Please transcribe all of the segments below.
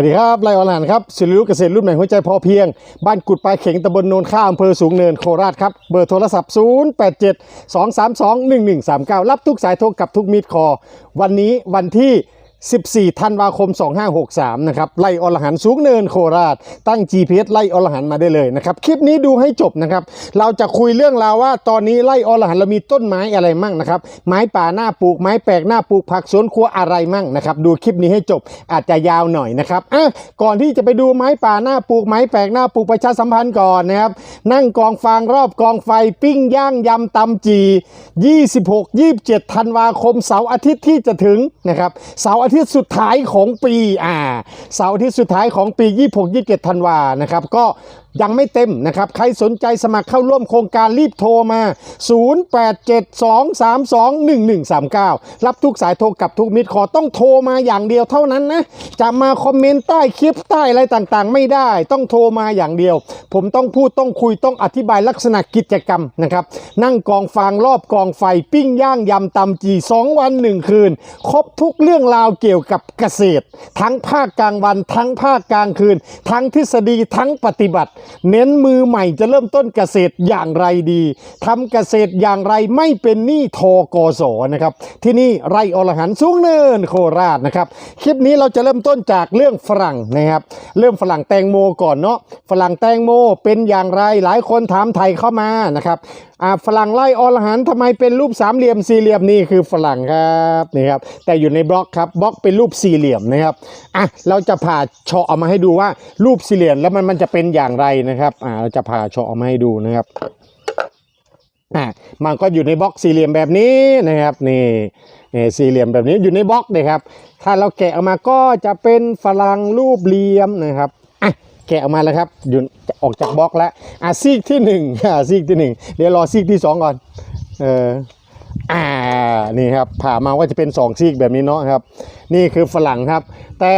วัสดีครับไลออนหลานครับสิริรุเกษตรรุ่นใหม่หัวใจพอเพียง บ้านกุดปลายเข็งตำบลโนนข้าอำเภอสูงเนินโคราชครับ เบอร์โทรศัพท์ 0 8 7 2 3 2 1 1 3 9 รับทุกสายโทรกับทุกมีดคอ วันนี้วันที่ 14 ธันวาคม 2563 นะครับ ไล่อรหันสูงเนินโคราช ตั้ง GPS ไล่อรหันมาได้เลยนะครับ คลิปนี้ดูให้จบนะครับ เราจะคุยเรื่องราวว่าตอนนี้ไล่อรหันเรามีต้นไม้อะไรมั่งนะครับ ไม้ป่าหน้าปลูก ไม้แปลกหน้าปลูกผักสวนครัวอะไรมั่งนะครับ ดูคลิปนี้ให้จบ อาจจะยาวหน่อยนะครับ อะ ก่อนที่จะไปดูไม้ป่าหน้าปลูก ไม้แปลกหน้าปลูกประชาสัมพันธ์ก่อนนะครับ นั่งกองฟางรอบกองไฟปิ้งย่างยำตำจี 26 27 ธันวาคมเสาร์อาทิตย์ที่จะถึงนะครับ เสาร์อาทิตย์สุดท้ายของปีอ่าเสาร์อาทิตย์สุดท้ายของปี 26 27ธันวานะครับก็ยังไม่เต็มนะครับ ใครสนใจสมัครเข้าร่วมโครงการรีบโทรมา 0872321139 รับทุกสายโทรกับทุกมิดคอต้องโทรมาอย่างเดียวเท่านั้นนะ จะมาคอมเมนต์ใต้คลิปใต้อะไรต่างๆ ไม่ได้ ต้องโทรมาอย่างเดียว ผมต้องพูดต้องคุยต้องอธิบายลักษณะกิจกรรมนะครับ นั่งกองฟางรอบกองไฟปิ้งย่างยำตำจีสองวันหนึ่งคืน ครบทุกเรื่องราวเกี่ยวกับเกษตร ทั้งภาคกลางวัน ทั้งภาคกลางคืน ทั้งทฤษฎีทั้งปฏิบัติเน้นมือใหม่จะเริ่มต้นเกษตรอย่างไรดีทำเกษตรอย่างไรไม่เป็นหนี้ทกสนะครับ ที่นี่ไรอรหันสูงเนินโคราชนะครับ คลิปนี้เราจะเริ่มต้นจากเรื่องฝรั่งนะครับ เริ่มฝรั่งแตงโมก่อนเนาะฝรั่งแตงโมเป็นอย่างไรหลายคนถามไทยเข้ามานะครับฝรั่งไล่อรหันทำไมเป็นรูปสามเหลี่ยมสี่เหลี่ยมนี่คือฝรั่งครับนี่ครับแต่อยู่ในบล็อกครับบล็อกเป็นรูปสี่เหลี่ยมนะครับอะเราจะผ่าเฉาะเอามาให้ดูว่ารูปสี่เหลี่ยมแล้วมันมันจะเป็นอย่างไรนะครับอ่าเราจะผ่าเฉาะมาให้ดูนะครับอะมันก็อยู่ในบล็อกสี่เหลี่ยมแบบนี้นะครับนี่นี่สี่เหลี่ยมแบบนี้อยู่ในบล็อกนะครับ ถ้าเราแกะออกมาก็จะเป็นฝรั่งรูปเหลี่ยมนะครับอะแกะออกมาแล้วครับอยู่ออกจากบล็อกแล้วอะซีกที่หนึ่งอะซีกที่หนึ่งเดี๋ยวรอซีกที่สองก่อนเอออ่านี่ครับผ่ามาว่าจะเป็นสองซีกแบบนี้เนาะครับ นี่คือฝรั่งครับ แต่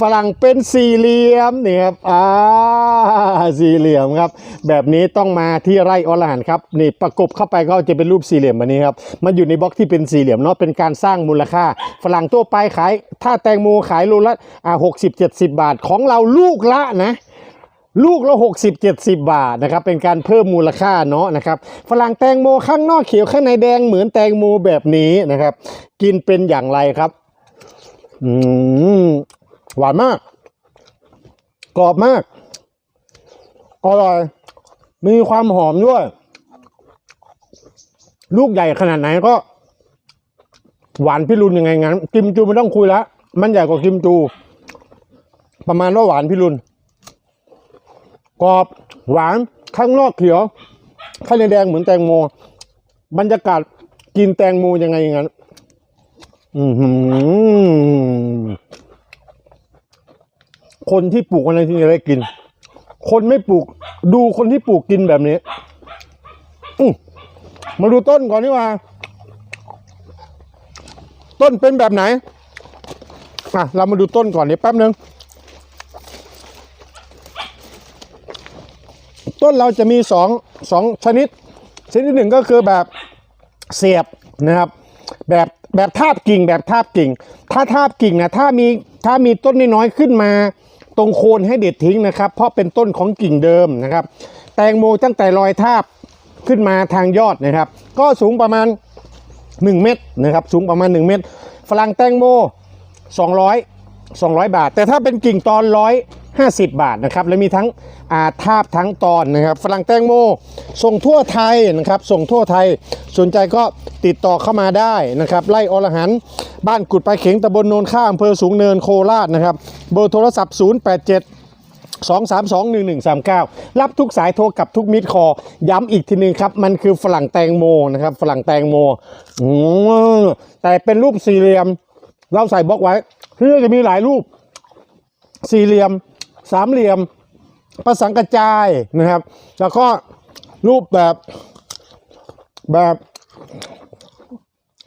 ฝรั่งเป็นสี่เหลี่ยมนี่ครับอ่าสี่เหลี่ยมครับ แบบนี้ต้องมาที่ไร่อรหันต์ครับนี่ประกบเข้าไปก็จะเป็นรูปสี่เหลี่ยมแบบนี้ครับมันอยู่ในบล็อกที่เป็นสี่เหลี่ยมเนาะเป็นการสร้างมูลค่า ฝรั่งทั่วไปขาย ถ้าแตงโมขายลูกละอ่าหกสิบเจ็ดสิบบาทของเราลูกละนะลูกละ60 70 บาทนะครับเป็นการเพิ่มมูลค่าเนาะนะครับฝรั่งแตงโมข้างนอกเขียวข้างในแดงเหมือนแตงโมแบบนี้นะครับ กินเป็นอย่างไรครับ อืม หวานมาก กรอบมาก อร่อย มีความหอมด้วย ลูกใหญ่ขนาดไหนก็ หวานพิรุณยังไงงั้น กิมจูไม่ต้องคุยละ มันใหญ่กว่ากิมจู ประมาณว่าหวานพิรุณกรอบหวานข้างนอกเขียว ข้างในแดงเหมือนแตงโม บรรยากาศกินแตงโมยังไงอย่างนั้น อือหือ คนที่ปลูกอะไรที่จะได้กิน คนไม่ปลูก ดูคนที่ปลูกกินแบบนี้อืมาดูต้นก่อนดีกว่า ต้นเป็นแบบไหนอะเรามาดูต้นก่อนเดี๋ยวแป๊บนึงต้นเราจะมีสองสองชนิด ชนิดหนึ่งก็คือแบบเสียบนะครับ แบบแบบทาบกิ่งแบบทาบกิ่ง ถ้าทาบกิ่งนะถ้ามีถ้ามีต้นน้อยๆขึ้นมา ตรงโคนให้เด็ดทิ้งนะครับ เพราะเป็นต้นของกิ่งเดิมนะครับ แตงโมตั้งแต่ลอยทาบขึ้นมาทางยอดนะครับ ก็สูงประมาณ 1 เมตรนะครับ สูงประมาณ 1 เมตร ฝรั่งแตงโม 200 200 บาท แต่ถ้าเป็นกิ่งตอนร้อย 50 บาทนะครับ และมีทั้งอาทาบทั้งตอนนะครับ ฝรั่งแตงโม ส่งทั่วไทยนะครับ ส่งทั่วไทย สนใจก็ติดต่อเข้ามาได้นะครับไล่อรหันบ้านกุดปลายเข็งตำบลโนนข้ามอำเภอสูงเนินโคราชนะครับ เบอร์โทรศัพท์ 087 2 3 2 1 1 3 9 รับทุกสายโทรกับทุกมิดคอ ย้ำอีกทีหนึงครับ มันคือฝรั่งแตงโมนะครับ ฝรั่งแตงโมแต่เป็นรูปสี่เหลี่ยม เราใส่บล็อกไว้ที่นี่จะมีหลายรูปสี่เหลี่ยม สามเหลี่ยมประสังกระจายนะครับ แล้วก็รูปแบบแบบ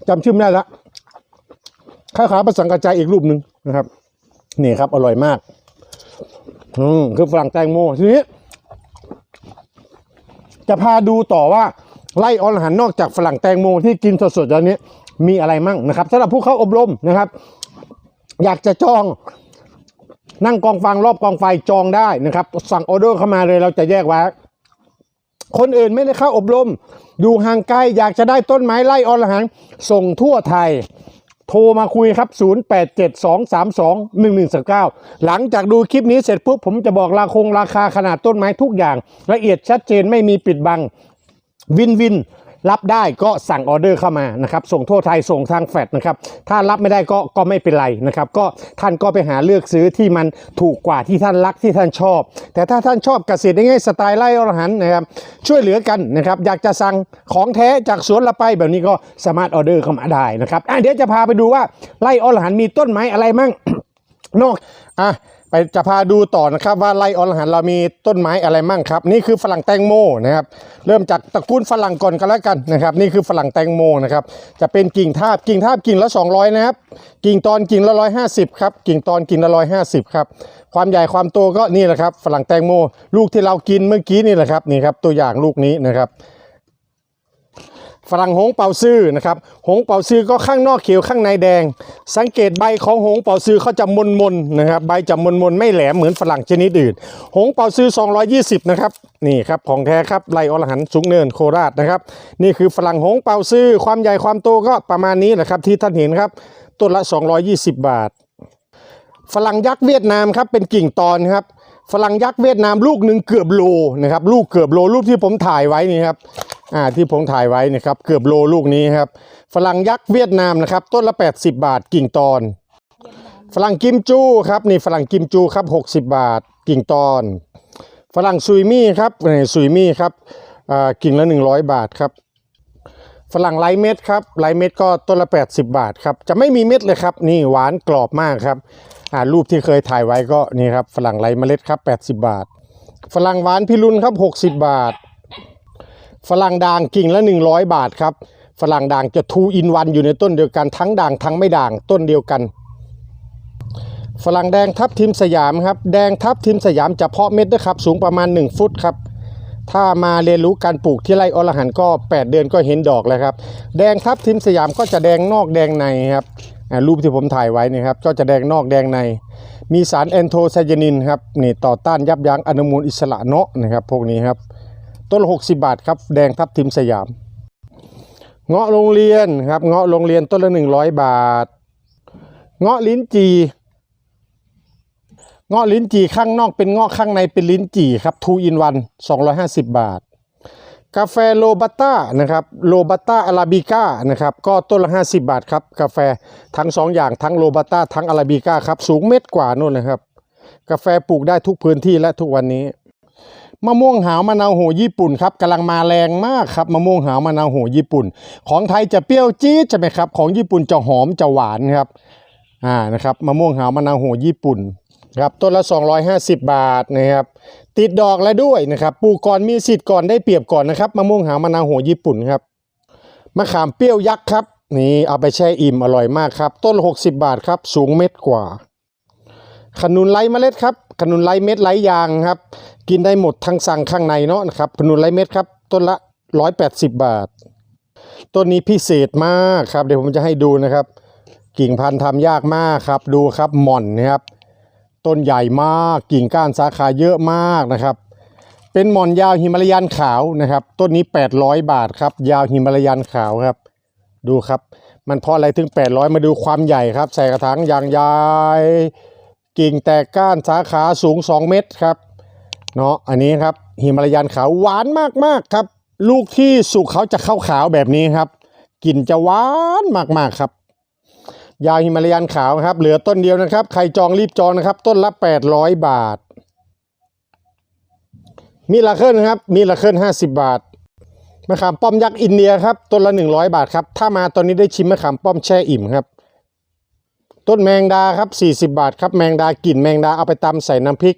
จำชื่อไม่ได้ละคล้ายๆประสังกระจายอีกรูปหนึ่งนะครับนี่ครับอร่อยมากอืมคือฝรั่งแตงโมทีนี้ จะพาดูต่อว่าไล่อรหันนอกจากฝรั่งแตงโมที่กินสดๆตอย่างนี้มีอะไรมั่งนะครับสำหรับผู้เข้าอบรมนะครับ อยากจะจอง นั่งกองฟางรอบกองไฟจองได้นะครับ สั่งออเดอร์เข้ามาเลยเราจะแยกไว้ คนอื่นไม่ได้เข้าอบรม อยู่ห่างไกลอยากจะได้ต้นไม้ไล่อรหันต์ส่งทั่วไทย โทรมาคุยครับ 0872321119หลังจากดูคลิปนี้เสร็จปุ๊บผมจะบอกราคงราคาขนาดต้นไม้ทุกอย่าง ละเอียดชัดเจนไม่มีปิดบัง วินวิน รับได้ก็สั่งออเดอร์เข้ามานะครับ ส่งทั่วไทยส่งทางแฟดนะครับ ถ้ารับไม่ได้ก็ก็ไม่เป็นไรนะครับ ก็ท่านก็ไปหาเลือกซื้อที่มันถูกกว่าที่ท่านรักที่ท่านชอบ แต่ถ้าท่านชอบเกษตรง่ายสไตล์ไร่อรหันนะครับ ช่วยเหลือกันนะครับ อยากจะสั่งของแท้จากสวนเราไปแบบนี้ก็สามารถออเดอร์เข้ามาได้นะครับอะเดี๋ยวจะพาไปดูว่าไร่อรหันมีต้นไม้อะไรมั่งนอกอะ ไปจะพาดูต่อนะครับว่าไร่อรหันเรามีต้นไม้อะไรมั่งครับ นี่คือฝรั่งแตงโมนะครับเริ่มจากตระกูลฝรั่งก่อนกันแล้วกันนะครับ นี่คือฝรั่งแตงโมนะครับจะเป็นกิ่งทาบกิ่งทาบกิ่งละ 200 นะครับ กิ่งตอนกิ่งละ 150 ครับ กิ่งตอนกิ่งละ 150 ครับ ความใหญ่ความโตก็นี่แหละครับฝรั่งแตงโม ลูกที่เรากินเมื่อกี้นี่แหละครับนี่ครับตัวอย่างลูกนี้นะครับ ฝรั่งหงเป่าซื่อนะครับหงเป่าซื่อก็ข้างนอกเขียวข้างในแดง สังเกตใบของหงเป่าซื่อเขาจะมนมนนะครับใบจะมนมนไม่แหลมเหมือนฝรั่งชนิดอื่น หงเป่าซื่อ 220 นะครับนี่ครับของแท้ครับไลอรหันสูงเนินโคราชนะครับนี่คือฝรั่งหงเป่าซื่อความใหญ่ความโตก็ประมาณนี้แหละครับที่ท่านเห็นครับต้นละ 220 บาท ฝรั่งยักษ์เวียดนามครับเป็นกิ่งตอนครับฝรั่งยักษ์เวียดนามลูกหนึ่งเกือบโลนะครับลูกเกือบโลรูปที่ผมถ่ายไว้นี่ครับ อ่าที่ผมถ่ายไว้นะครับเกือบโลลูกนี้ครับฝรั่งยักษ์เวียดนามนะครับต้นละ 80 บาทกิ่งตอน ฝรั่งกิมจูครับนี่ฝรั่งกิมจูครับ60 บาทกิ่งตอน ฝรั่งซุยมี่ครับนี่ซุยมี่ครับอ่ากิ่งละ 100 บาทครับฝรั่งไรเม็ดครับไรเม็ดก็ต้นละ 80 บาทครับจะไม่มีเม็ดเลยครับนี่หวานกรอบมากครับอ่ารูปที่เคยถ่ายไว้ก็นี่ครับฝรั่งไรเมล็ดครับ 80 บาท ฝรั่งหวานพิรุณครับ 60 บาท ฝรั่งด่างกิ่งละ 100 บาทครับ ฝรั่งด่างจะทูอินวันอยู่ในต้นเดียวกันทั้งด่างทั้งไม่ด่างต้นเดียวกัน ฝรั่งแดงทับทิมสยามครับ แดงทับทิมสยามจะเพาะเม็ดนะครับ สูงประมาณ 1 ฟุตครับ ถ้ามาเรียนรู้การปลูกที่ไร่อรหันก็ 8 เดือนก็เห็นดอกแล้วครับ แดงทับทิมสยามก็จะแดงนอกแดงในครับอ่ารูปที่ผมถ่ายไว้นี่ครับก็จะแดงนอกแดงใน มีสารแอนโทไซยานินครับนี่ต่อต้านยับยั้งอนุมูลอิสระเนาะนะครับพวกนี้ครับ ต้นละ60 บาทครับแดงทับทิมสยาม เงาะโรงเรียนครับเงาะโรงเรียนต้นละ 100 บาท เงาะลิ้นจีเงาะลิ้นจีข้างนอกเป็นเงาะข้างในเป็นลิ้นจีครับทูอินวัน250 บาท กาแฟโรบัต้านะครับโรบัต้าอาราบิก้านะครับก็ต้นละ 50 บาทครับกาแฟทั้งสองอย่างทั้งโรบัตต้าทั้งอาราบิก้าครับสูงเม็ดกว่านู่นเลยครับ กาแฟปลูกได้ทุกพื้นที่และทุกวันนี้ มะม่วงหาวมะนาวโหญี่ปุ่นครับกำลังมาแรงมากครับมะม่วงหาวมะนาวโหญี่ปุ่น ของไทยจะเปรี้ยวจี๊ดใช่ไหมครับ ของญี่ปุ่นจะหอมจะหวานครับอ่านะครับมะม่วงหาวมะนาวโหญี่ปุ่นครับต้นละ 250 บาทนะครับติดดอกแล้วด้วยนะครับปลูกก่อนมีสิทธิ์ก่อนได้เปรียบก่อนนะครับมะม่วงหาวมะนาวโหญี่ปุ่นครับมะขามเปรี้ยวยักษ์ครับนี่เอาไปแช่อิ่มอร่อยมากครับ ต้นละ60 บาทครับ สูงเม็ดกว่า ขนุนไร้เมล็ดครับ ขนุนไร้เม็ดไร้ยางครับ กินได้หมดทั้งสั่งข้างในเนาะนะครับขนุนไร้เม็ดครับ ต้นละ 180 บาท ต้นนี้พิเศษมากครับ เดี๋ยวผมจะให้ดูนะครับ กิ่งพันธุ์ทำยากมากครับ ดูครับหม่อนนะครับ ต้นใหญ่มากกิ่งก้านสาขาเยอะมากนะครับ เป็นหม่อนยาวหิมาลายันขาวนะครับ ต้นนี้ 800 บาทครับ ยาวหิมาลายันขาวครับ ดูครับ มันเพราะอะไรถึง 800 มาดูความใหญ่ครับ ใส่กระถางอย่างใหญ่ กิ่งแตกก้านสาขาสูง 2 เมตรครับเนาะอันนี้ครับหิมาลายันขาวหวานมากๆครับ ลูกที่สุกเขาจะขาวขาวแบบนี้ครับกลิ่นจะหวานมากๆครับ ยาหิมาลายันขาวครับ เหลือต้นเดียวนะครับ ใครจองรีบจองนะครับ ต้นละ 800 บาท มีลาเคิลครับ มีลาเคิล50 บาทมะขามป้อมยักษ์อินเดียครับต้นละ 100 บาทครับ ถ้ามาตอนนี้ได้ชิมมะขามป้อมแช่อิ่มครับ ต้นแมงดาครับ 40 บาทครับแมงดากลิ่นแมงดาเอาไปตำใส่น้ำพริก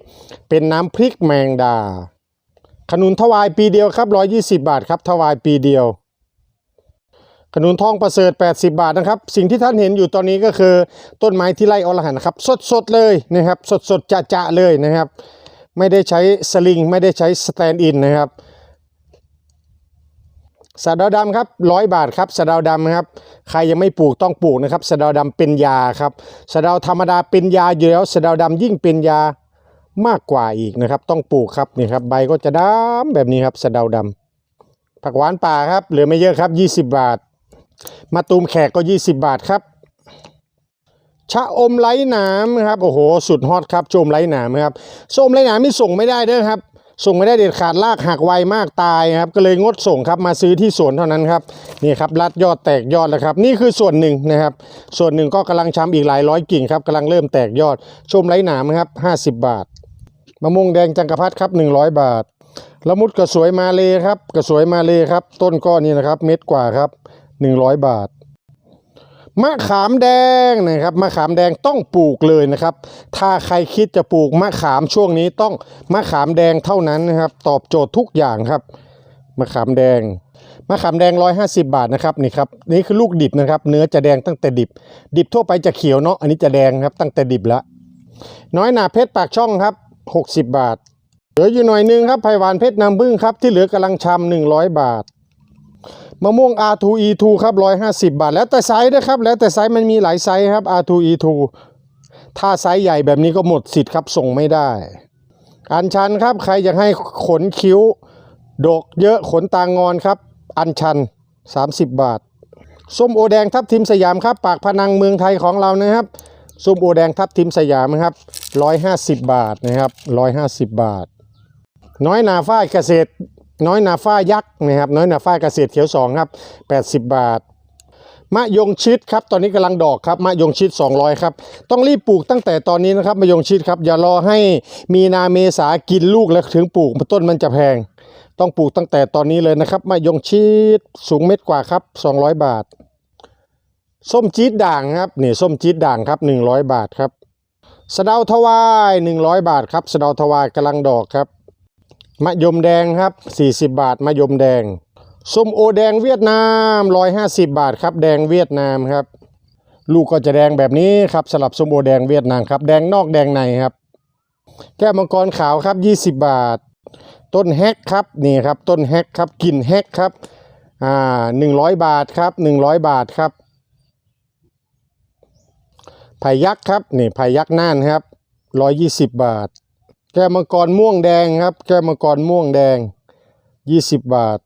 เป็นน้ำพริกแมงดา ขนุนทวายปีเดียวครับ 120 บาทครับทวายปีเดียว ขนุนทองประเสริฐ 80 บาทนะครับ สิ่งที่ท่านเห็นอยู่ตอนนี้ก็คือ ต้นไม้ที่ไร่อรหันนะครับ สดๆเลยนะครับ สดๆจะๆเลยนะครับ ไม่ได้ใช้สลิงไม่ได้ใช้สแตนด์อินนะครับ สะเดาดำครับร้อยบาทครับสะเดาดำครับ ใครยังไม่ปลูกต้องปลูกนะครับสะเดาดำเป็นยาครับสะเดาธรรมดาเป็นยาอยู่แล้วสะเดาดำยิ่งเป็นยามากกว่าอีกนะครับ ต้องปลูกครับนี่ครับใบก็จะดำแบบนี้ครับสะเดาดำผักหวานป่าครับเหลือไม่เยอะครับ 20 บาทมาตูมแขกก็ 20 บาทครับชะอมไร้หนามครับโอ้โหสุดฮอตครับชมไร้หนามครับส้มไร้หนามนี่ส่งไม่ได้เด้อครับ ส่งไม่ได้เด็ดขาดลากหักไวมากตายครับก็เลยงดส่งครับมาซื้อที่สวนเท่านั้นครับนี่ครับรัดยอดแตกยอดแล้วครับ นี่คือส่วนหนึ่งนะครับ ส่วนหนึ่งก็กำลังช้ำอีกหลายร้อยกิ่งครับกำลังเริ่มแตกยอดชมไร้หนามครับ 50 บาทมะม่วงแดงจังกะพัดครับ 100 บาทละมุดกระสวยมาเลยครับกระสวยมาเลยครับ ต้นก้อนนี้นะครับ เม็ดกว่าครับ 100 บาท มะขามแดงนะครับมะขามแดงต้องปลูกเลยนะครับ ถ้าใครคิดจะปลูกมะขามช่วงนี้ต้องมะขามแดงเท่านั้นนะครับ ตอบโจทย์ทุกอย่างครับมะขามแดงมะขามแดง 150 บาทนะครับนี่ครับนี่คือลูกดิบนะครับ เนื้อจะแดงตั้งแต่ดิบ ดิบทั่วไปจะเขียวเนาะอันนี้จะแดงครับตั้งแต่ดิบแล้วน้อยหนาเพชรปากช่องครับ 60 บาท เหลืออยู่หน่อยนึงครับไผ่หวานเพชรน้ำบึ้งครับที่เหลือกำลังชำ100 บาท มะม่วง R2E2 ครับ 150 บาท แล้วแต่ไซส์นะครับ แล้วแต่ไซส์มันมีหลายไซส์ครับ R2E2 ถ้าไซส์ใหญ่แบบนี้ก็หมดสิทธิ์ครับ ส่งไม่ได้ อันชันครับ ใครอยากให้ขนคิ้ว ดกเยอะขนตางอนครับ อันชัน 30 บาท ส้มโอแดงทับทิมสยามครับ ปากพนังเมืองไทยของเรานะครับ ส้มโอแดงทับทิมสยามครับ 150 บาทนะครับ 150 บาท น้อยนาฝ้ายเกษตร น้อยนาฝ้ายักษ์นะครับน้อยนาฝ้าเกษตรเขียวสองครับ 80 บาทมะยงชิดครับตอนนี้กำลังดอกครับมะยงชิด 200ครับต้องรีบปลูกตั้งแต่ตอนนี้นะครับมะยงชิดครับอย่ารอให้มีนาเมษากินลูกแล้วถึงปลูกต้นมันจะแพง ต้องปลูกตั้งแต่ตอนนี้เลยนะครับมะยงชิดสูงเม็ดกว่าครับ 200 บาท ส้มจี๊ดด่างครับนี่ส้มจี๊ดด่างครับ 100 บาทครับสะเดาทวาย 100 บาทครับสะเดาทวายกำลังดอกครับ มะยมแดงครับ 40 บาทมะยมแดงส้มโอแดงเวียดนาม 150 บาทครับ แดงเวียดนามครับ ลูกก็จะแดงแบบนี้ครับสลับส้มโอแดงเวียดนามครับ แดงนอกแดงในครับ แก้วมังกรขาวครับ 20 บาท ต้นแฮกครับนี่ครับ ต้นแฮกครับกลิ่นแฮกครับอ่า100 บาทครับ 100 บาทครับไผ่ยักษ์ครับนี่ไผ่ยักษ์น่านครับ 120 บาท แก้มังกรม่วงแดงครับ แก้มังกรม่วงแดง 20 บาท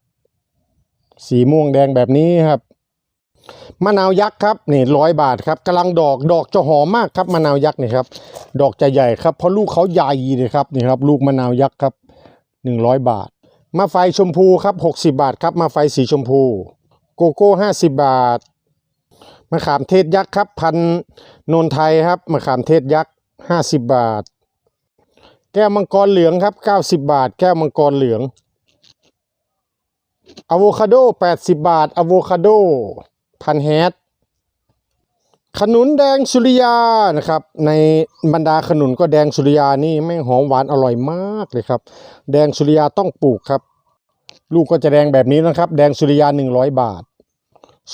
สีม่วงแดงแบบนี้ครับมะนาวยักษ์ครับนี่ร้อยบาทครับกำลังดอกดอกจะหอมมากครับมะนาวยักษ์นี่ครับดอกจะใหญ่ครับเพราะลูกเขาใหญ่เลยครับนี่ครับลูกมะนาวยักษ์ครับ100 บาทมาไฟชมพูครับ60 บาทครับมาไฟสีชมพู โกโก้50 บาทมะขามเทศยักษ์ครับพันนนไทยครับมะขามเทศยักษ์50 บาท แก้วมังกรเหลืองครับ90บาท แก้วมังกรเหลืองอะโวคาโด80บาทอะโวคาโดพันแฮดขนุนแดงสุริยานะครับ ในบรรดาขนุนก็แดงสุริยานี่แม่งหอมหวานอร่อยมากเลยครับ แดงสุริยาต้องปลูกครับ ลูกก็จะแดงแบบนี้นะครับ แดงสุริยา 100 บาท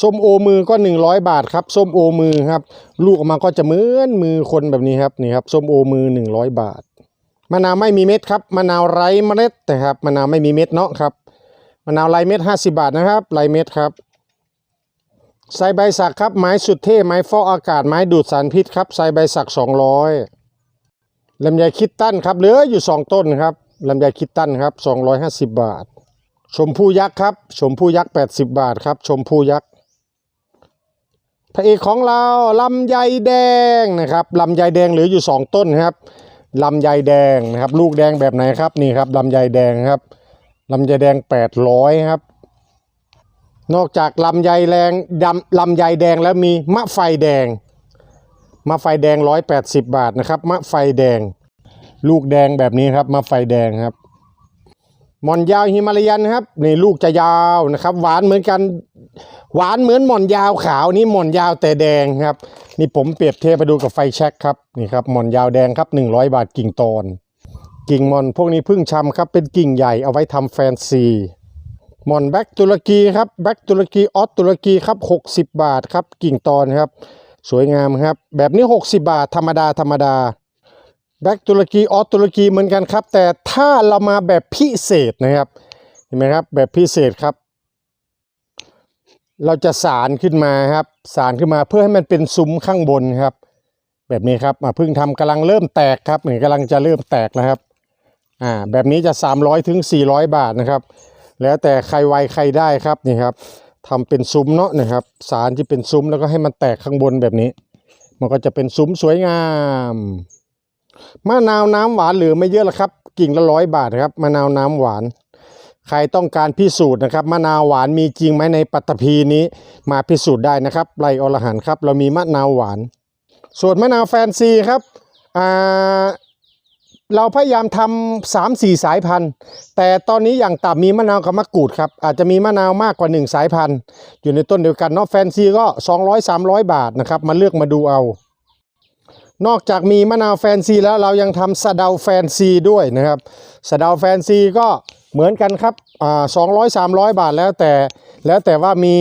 ส้มโอมือก็ 100 บาทครับส้มโอมือครับ ลูกออกมาก็จะเหมือนมือคนแบบนี้ครับนี่ครับส้มโอมือ 100 บาท มะนาวไม่มีเม็ดครับมะนาวไร้เมล็ดนะครับมะนาวไม่มีเม็ดเนาะครับมะนาวไร้เม็ด50บาทนะครับไร้เม็ดครับไซใบสักครับไม้สุดเท่ไม้ฟอกอากาศไม้ดูดสารพิษครับไซใบสัก200ลำไยคิดตั้นครับเหลืออยู่2ต้นครับลำไยคิดตั้นครับ250บาท ชมพู่ยักษ์ครับ ชมพู่ยักษ์80บาทครับ ชมพู่ยักษ์พระเอกของเราลำไยแดงนะครับลำไยแดงเหลืออยู่2ต้นครับ ลำไยแดงนะครับ ลูกแดงแบบไหนครับนี่ครับลำไยแดงครับลำไยแดง800ครับ นอกจากลำไยแรงดำลำไยแดงแล้วมีมะไฟแดง มะไฟแดง180บาทนะครับ มะไฟแดง ลูกแดงแบบนี้ครับมะไฟแดงครับ หม่อนยาวฮิมาลายันครับนี่ลูกจะยาวนะครับ หวานเหมือนกัน หวานเหมือนหม่อนยาวขาวนี่หม่อนยาวแต่แดงครับ นี่ผมเปรียบเทียบไปดูกับไฟแช็กครับนี่ครับหม่อนยาวแดงครับ 100 บาทกิ่งตอนกิ่งหม่อนพวกนี้พึ่งชำครับเป็นกิ่งใหญ่เอาไว้ทำแฟนซีหม่อนแบ็กตุรกีครับแบ็กตุรกีออสตุรกีครับ60 บาทครับกิ่งตอนครับ สวยงามครับ แบบนี้ 60 บาทธรรมดาธรรมดา แบ็กตุรกีออสตุรกีเหมือนกันครับ แต่ถ้าเรามาแบบพิเศษนะครับเห็นไหมครับแบบพิเศษครับ เราจะสารขึ้นมาครับ สารขึ้นมาเพื่อให้มันเป็นซุ้มข้างบนครับ แบบนี้ครับมาเพิ่งทำกำลังเริ่มแตกครับนี่กำลังจะเริ่มแตกนะครับอ่าแบบนี้จะ 300ถึง400 บาทนะครับ แล้วแต่ใครไวใครได้ครับนี่ครับทำเป็นซุ้มเนาะนะครับ สารที่เป็นซุ้มแล้วก็ให้มันแตกข้างบนแบบนี้ มันก็จะเป็นซุ้มสวยงาม มะนาวน้ำหวานเหลือไม่เยอะละครับ กิ่งละร้อยบาทครับมะนาวน้ำหวาน ใครต้องการพิสูจน์นะครับมะนาวหวานมีจริงไหมในปัตตภีนี้ มาพิสูจน์ได้นะครับไรอรหันครับ เรามีมะนาวหวาน ส่วนมะนาวแฟนซีครับเราพยายามทำสามสี่สายพันธุ์ แต่ตอนนี้อย่างต่ำมีมะนาวกับมะกรูดครับ อาจจะมีมะนาวมากกว่า 1 สายพันธุ์ อยู่ในต้นเดียวกันเนาะแฟนซีก็ 200 300 บาทนะครับ มาเลือกมาดูเอา นอกจากมีมะนาวแฟนซีแล้วเรายังทำสะเดาแฟนซีด้วยนะครับสะเดาแฟนซีก็ เหมือนกันครับอ่า200 300บาทแล้วแต่ แล้วแต่ว่ามี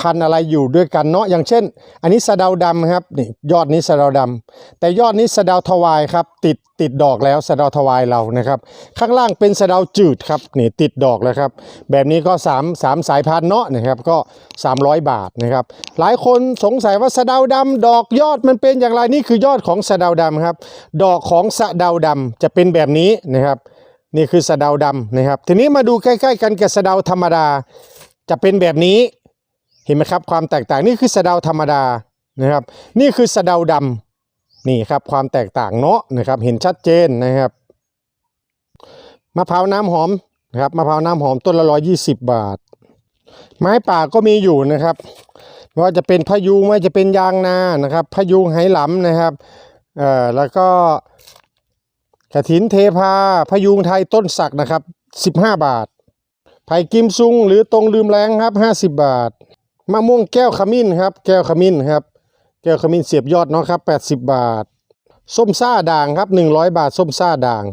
พันอะไรอยู่ด้วยกันเนาะอย่างเช่น อันนี้สะเดาดำครับนี่ยอดนี้สะเดาดำแต่ยอดนี้สะเดาทวายครับ ติดติดดอกแล้วสะเดาทวายเรานะครับ ข้างล่างเป็นสะเดาจืดครับนี่ติดดอกแล้วครับ แบบนี้ก็3 3สายพันธุ์เนาะนะครับก็ 300 บาทนะครับ หลายคนสงสัยว่าสะเดาดำดอกยอดมันเป็นอย่างไรนี่คือยอดของสะเดาดำครับ ดอกของสะเดาดำจะเป็นแบบนี้นะครับ นี่คือสะเดาดำนะครับ ทีนี้มาดูใกล้ๆกันกับสะเดาธรรมดา จะเป็นแบบนี้เห็นไหมครับ ความแตกต่างนี่คือสะเดาธรรมดานะครับ นี่คือสะเดาดำนี่ครับความแตกต่างเนาะนะครับ เห็นชัดเจนนะครับมะพร้าวน้ำหอมนะครับมะพร้าวน้ำหอมต้นละร้อยยี่สิบบาท ไม้ป่าก็มีอยู่นะครับไม่ว่าจะเป็นพะยูงไม่ว่าจะเป็นยางนานะครับพะยูงไหหลำนะครับเอ่อแล้วก็ กระถินเทพาพยูงไทยต้นสักนะครับสิบห้าบาท ไผ่กิมซุงหรือตรงลืมแรงครับห้าสิบบาท มะม่วงแก้วขมิ้นครับ แก้วขมิ้นครับ แก้วขมิ้นเสียบยอดเนาะครับแปดสิบบาท ส้มซ่าด่างครับหนึ่งร้อยบาท ส้มซ่าด่าง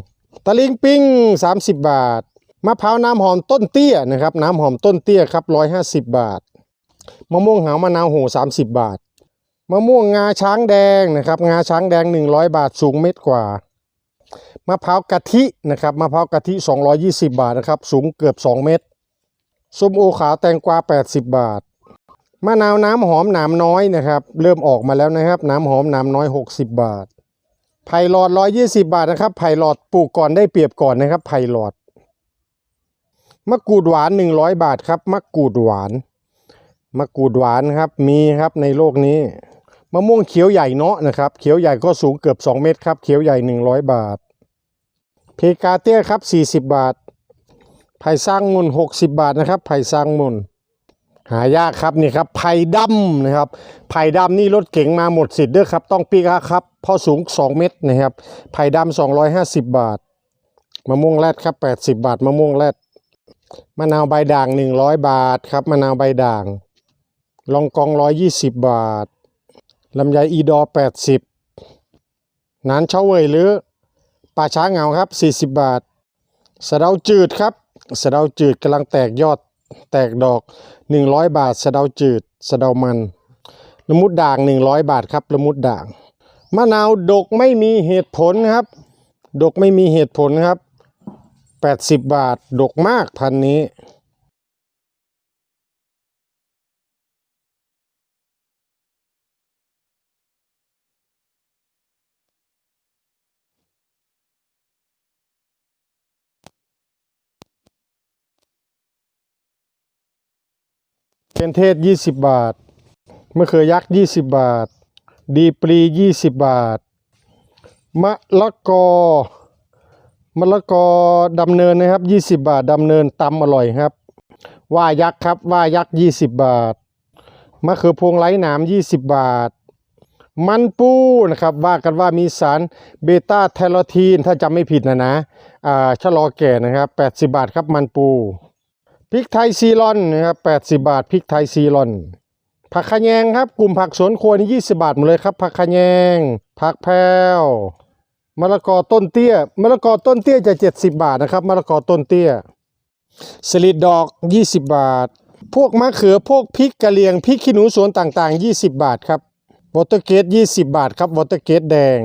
ตะลิงปิ้งสามสิบบาท มะพร้าวน้ำหอมต้นเตี้ยนะครับ น้ำหอมต้นเตี้ยครับร้อยห้าสิบบาท มะม่วงหาวมะนาวโหสามสิบบาท มะม่วงงาช้างแดงนะครับ งาช้างแดงหนึ่งร้อยบาท สูงเม็ดกว่า มะพร้าวกะทินะครับมะพร้าวกะทิสองร้อยี่สิบบาทนะครับสูงเกือบสองเมตรส้มโอขาวแตงกวา 80 บาทมะนาวน้ำหอมหนามน้อยนะครับ เริ่มออกมาแล้วนะครับ น้ำหอมหนามน้อย 60 บาท ไผ่หลอด 120 บาทนะครับไผ่หลอดปลูกก่อนได้เปรียบก่อนนะครับไผ่หลอดมะกรูดหวาน 100 บาทครับมะกรูดหวานมะกรูดหวานครับมีครับในโลกนี้ มะม่วงเขียวใหญ่เนาะนะครับเขียวใหญ่ก็สูงเกือบ 2 เมตรครับเขียวใหญ่ 100 บาท เพกาเตี้ยครับ 40 บาท ไผ่สร้างมุน60 บาทนะครับไผ่สร้างมุนหายากครับนี่ครับไผ่ดำนะครับไผ่ดำนี่รถเก๋งมาหมดสิทธิ์เด้อครับต้องปีกครับเพอสูง 2 เมตรนะครับไผ่ดำ250 บาทมะม่วงแรดครับ 80 บาทมะม่วงแรดมะนาวใบด่าง 100 บาทครับมะนาวใบด่าง ลองกอง 120 บาท ลำไยอีดอ 80 นานเฉาเว่ยหรือป่าช้าเงาครับ 40 บาท สะเดาจืดครับ สะเดาจืดกำลังแตกยอดแตกดอก 100 บาท สะเดาจืด สะเดามันละมุดด่าง 100 บาทครับละมุดด่าง มะนาวดกไม่มีเหตุผลครับ ดกไม่มีเหตุผลครับ 80 บาท ดกมากพันนี้ เป็นเทศ 20 บาทมะเขือยักษ์ 20 บาท ดีปรี 20 บาท มะละกอ มะละกอดำเนินนะครับ 20 บาทดำเนินตำอร่อยครับ ว่ายักษ์ครับว่ายักษ์ 20 บาท มะเขือพวงไร้หนาม 20 บาท มันปูนะครับว่ากันว่ามีสารเบต้าแทโลทีนถ้าจำไม่ผิดนะนะ อ่าชะลอแก่นะครับ 80 บาทครับมันปู พริกไทยซีรอนนะครับ80บาทพริกไทยซีรอน ผักขะแยงครับ กลุ่มผักสวนครัวนี่20บาทหมดเลยครับ ผักขะแยง ผักแพรวมะละกอต้นเตี้ยมะละกอต้นเตี้ยจะ70บาทนะครับมะละกอต้นเตี้ยสลิดดอก20บาท พวกมะเขือพวกพริกกะเหรี่ยงพริกขี้หนูสวนต่างๆ20บาทครับวอเตอร์เกต20บาทครับวอเตอร์เกตแดง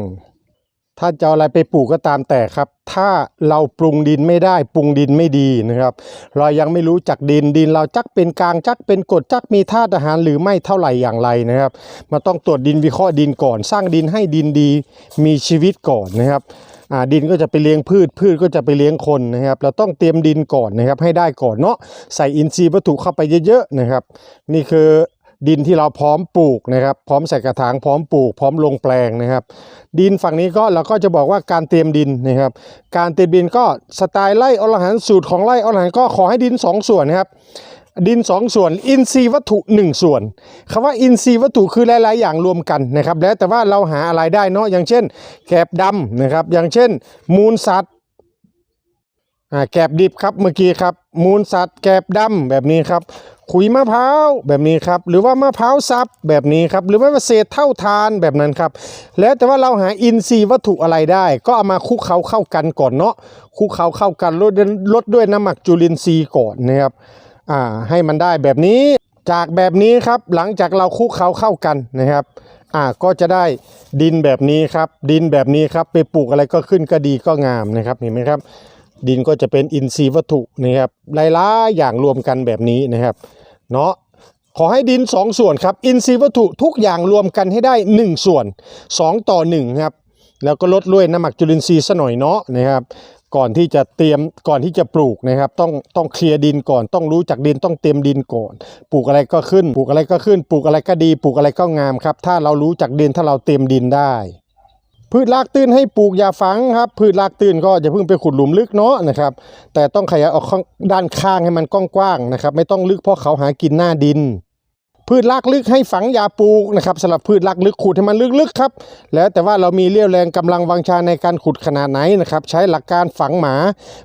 ถ้าจะเอาอะไรไปปลูกก็ตามแต่ครับ ถ้าเราปรุงดินไม่ได้ปรุงดินไม่ดีนะครับ เรายังไม่รู้จักดินดินเราจักเป็นกลางจักเป็นกรดจักมีธาตุอาหารหรือไม่เท่าไหร่อย่างไรนะครับมันต้องตรวจดินวิเคราะห์ดินก่อน สร้างดินให้ดินดีมีชีวิตก่อนนะครับดินก็จะไปเลี้ยงพืช พืชก็จะไปเลี้ยงคนนะครับ เราต้องเตรียมดินก่อนนะครับให้ได้ก่อนเนาะใส่อินทรีย์วัตถุเข้าไปเยอะๆนะครับ นี่คือ ดินที่เราพร้อมปลูกนะครับ พร้อมใส่กระถางพร้อมปลูก พร้อมลงแปลงนะครับ ดินฝั่งนี้ก็เราก็จะบอกว่าการเตรียมดินนะครับ การเตรียมดินก็สไตล์ไร่อรหันสูตรของไร่อรหันก็ขอให้ดิน 2 ส่วนนะครับดิน 2 ส่วน อินทรีย์วัตถุ 1 ส่วนคำว่าอินทรีย์วัตถุคือหลาย ๆ อย่างรวมกันนะครับ แล้วแต่ว่าเราหาอะไรได้เนาะอย่างเช่น แกบดำนะครับ อย่างเช่น มูลสัตว์ แกบดิบครับเมื่อกี้ครับ มูลสัตว์แกบดำแบบนี้ครับขุยมะพร้าวแบบนี้ครับ หรือว่ามะพร้าวซับแบบนี้ครับ หรือว่าเศษเท่าทานแบบนั้นครับ แล้วแต่ว่าเราหาอินทรีย์วัตถุอะไรได้ ก็เอามาคุกเคล้าเข้ากันก่อนเนาะคุกเคล้าเข้ากันลดลดด้วยน้ำหมักจุลินทรีย์ก่อนนะครับอ่าให้มันได้แบบนี้จากแบบนี้ครับหลังจากเราคุกเคล้าเข้ากันนะครับอ่าก็จะได้ดินแบบนี้ครับ ดินแบบนี้ครับไปปลูกอะไรก็ขึ้นก็ดีก็งามนะครับเห็นไหมครับ ดินก็จะเป็นอินทรีย์วัตถุนะครับหลายๆอย่างรวมกันแบบนี้นะครับเนาะขอให้ดิน 2 ส่วนครับ อินทรีย์วัตถุทุกอย่างรวมกันให้ได้ 1 ส่วน 2 ต่อ1ครับแล้วก็ลดด้วยน้ำหมักจุลินทรีย์ซะหน่อยเนาะนะครับก่อนที่จะเตรียมก่อนที่จะปลูกนะครับ ต้องต้องเคลียร์ดินก่อน ต้องรู้จักดินต้องเตรียมดินก่อน ปลูกอะไรก็ขึ้น ปลูกอะไรก็ขึ้น ปลูกอะไรก็ดี ปลูกอะไรก็งามครับ ถ้าเรารู้จักดินถ้าเราเตรียมดินได้ พืชรากตื้นให้ปลูกอย่าฝังครับ พืชรากตื้นก็อย่าเพิ่งไปขุดหลุมลึกเนาะนะครับ แต่ต้องขยายออกด้านข้างให้มันกว้างๆนะครับ ไม่ต้องลึกเพราะเขาหากินหน้าดิน พืชรากลึกให้ฝังยาปลูกนะครับสำหรับพืชรากลึกขุดให้มันลึกๆครับแล้วแต่ว่าเรามีเรี่ยวแรงกำลังวังชาในการขุดขนาดไหนนะครับใช้หลักการฝังหมา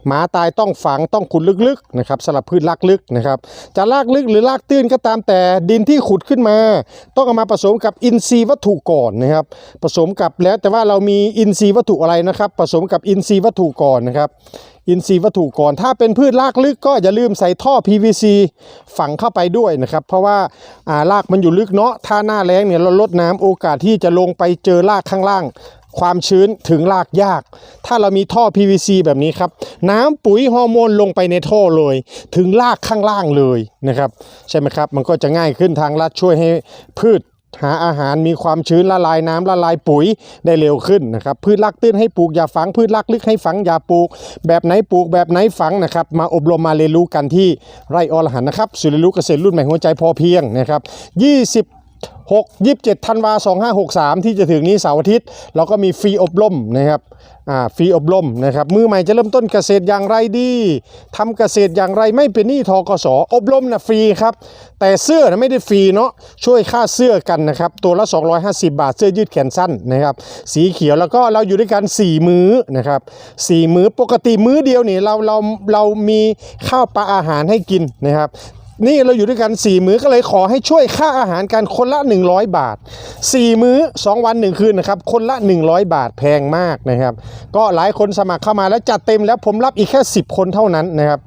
หมาตายต้องฝังต้องขุดลึกๆนะครับสำหรับพืชรากลึกนะครับจะรากลึกหรือรากตื้นก็ตามแต่ดินที่ขุดขึ้นมา ต้องเอามาผสมกับอินทรีย์วัตถุก่อนนะครับผสมกับแล้วแต่ว่าเรามีอินทรีย์วัตถุอะไรนะครับผสมกับอินทรีย์วัตถุก่อนนะครับ อินทรีย์วัตถุก่อน ถ้าเป็นพืชรากลึกก็อย่าลืมใส่ท่อ PVC ฝังเข้าไปด้วยนะครับ เพราะว่าอ่ารากมันอยู่ลึกเนาะถ้าหน้าแล้งเนี่ยเราลดน้ำโอกาสที่จะลงไปเจอรากข้างล่าง ความชื้นถึงรากยาก ถ้าเรามีท่อ PVC แบบนี้ครับ น้ำปุ๋ยฮอร์โมนลงไปในท่อเลย ถึงรากข้างล่างเลยนะครับ ใช่ไหมครับ มันก็จะง่ายขึ้นทางลัดช่วยให้พืช หาอาหารมีความชื้นละลายน้ำละลายปุ๋ยได้เร็วขึ้นนะครับพืชรักตื้นให้ปลูกอย่าฝังพืชรักลึกให้ฝังอย่าปลูก แบบไหนปลูกแบบไหนฝังนะครับมาอบรมมาเรียนรู้กันที่ไร่อรหันนะครับสุริรุเกษตรรุ่นใหม่หัวใจพอเพียงนะครับ20 6 27ธันวา2563 ที่จะถึงนี้เสาร์อาทิตย์ เราก็มีฟรีอบรมนะครับอ่าฟรีอบรมนะครับมือใหม่จะเริ่มต้นเกษตรอย่างไรดีทำเกษตรอย่างไรไม่เป็นหนี้ทกสอบรมนะฟรีครับ แต่เสื้อนะไม่ได้ฟรีเนาะช่วยค่าเสื้อกันนะครับ ตัวละ 250 บาทเสื้อยืดแขนสั้นนะครับ สีเขียวแล้วก็เราอยู่ด้วยกัน 4 มื้อนะครับสี่มื้อปกติมื้อเดียวนี่เราเราเรามีข้าวปลาอาหารให้กินนะครับ นี่เราอยู่ด้วยกัน 4 มื้อก็เลยขอให้ช่วยค่าอาหารกันคนละ 100 บาท 4 มื้อ 2 วัน 1 คืนนะครับ คนละ 100 บาทแพงมากนะครับ ก็หลายคนสมัครเข้ามาแล้วจัดเต็มแล้วผมรับอีกแค่ 10 คนเท่านั้นนะครับ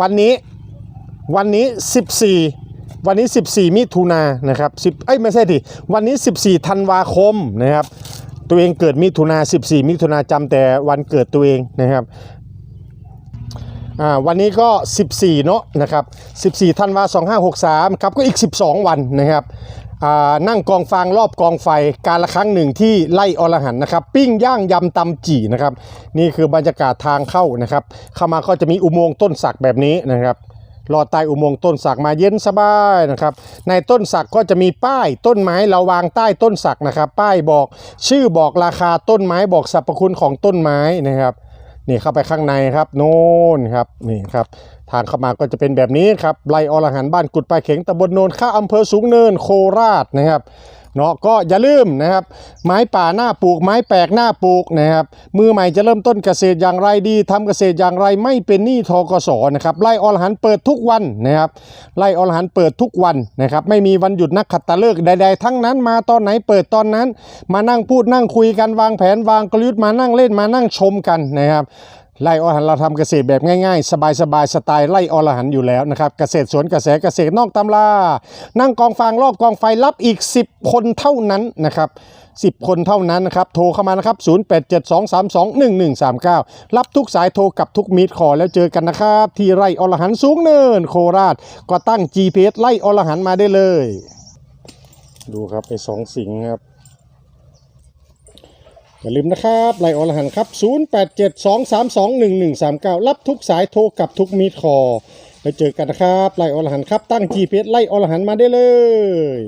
วันนี้วันนี้ 14 วันนี้ 14 มิถุนายนนะครับ10เอ้ยไม่ใช่ดิวันนี้ 14ธันวาคมนะครับตัวเองเกิดมิถุนา14 มิถุนาจำแต่วันเกิดตัวเองนะครับ อ่าวันนี้ก็ 14 เนาะนะครับ14ธันวา2563ครับก็อีก 12 วันนะครับอ่านั่งกองฟางรอบกองไฟการละครั้งหนึ่งที่ไล่อรหันนะครับ ปิ้งย่างยำตำจี่นะครับ นี่คือบรรยากาศทางเข้านะครับ เข้ามาก็จะมีอุโมงค์ต้นสักแบบนี้นะครับลอดใต้อุโมงค์ต้นสักมาเย็นสบายนะครับ ในต้นสักก็จะมีป้ายต้นไม้เราวางใต้ต้นสักนะครับ ป้ายบอกชื่อบอกราคาต้นไม้บอกสรรพคุณของต้นไม้นะครับ นี่เข้าไปข้างในครับโน่นครับนี่ครับทางเข้ามาก็จะเป็นแบบนี้ครับไรอรหันบ้านกุดปลายเข็งตำบลโนนข้าอำเภอสูงเนินโคราชนะครับ เนาะก็อย่าลืมนะครับ ไม้ป่าหน้าปลูก ไม้แปลกหน้าปลูกนะครับมือใหม่จะเริ่มต้นเกษตรอย่างไรดีทำเกษตรอย่างไรไม่เป็นหนี้ทกสนะครับไร่อรหันเปิดทุกวันนะครับไร่อรหันเปิดทุกวันนะครับไม่มีวันหยุดนักขัตฤกษ์ใด ๆ ทั้งนั้นมาตอนไหนเปิดตอนนั้น มานั่งพูดนั่งคุยกันวางแผนวางกลยุทธ์มานั่งเล่นมานั่งชมกันนะครับ ไล่อรหันเราทำเกษตรแบบง่ายๆ สบายๆสไตล์ไล่อรหันอยู่แล้วนะครับ เกษตรสวนกระแสเกษตรนอกตำรา นั่งกองฟางรอบกองไฟรับอีก 10 คนเท่านั้นนะครับ10 คนเท่านั้นนะครับ โทรเข้ามานะครับ 0872321139 รับทุกสายโทรกับทุกมีดคอแล้วเจอกันนะครับ ที่ไร่อรหันสูงเนิน โคราช ก็ตั้ง GPS ไล่อรหันมาได้เลย ดูครับไอ้สองสิงห์ครับ อย่าลืมนะครับไลน์อนหันครับ 0872321139 รับทุกสายโทรกับทุกมีดคอไปเจอกันนะครับไลน์อนหันครับ ตั้ง GPS ไล่อรหันมาได้เลย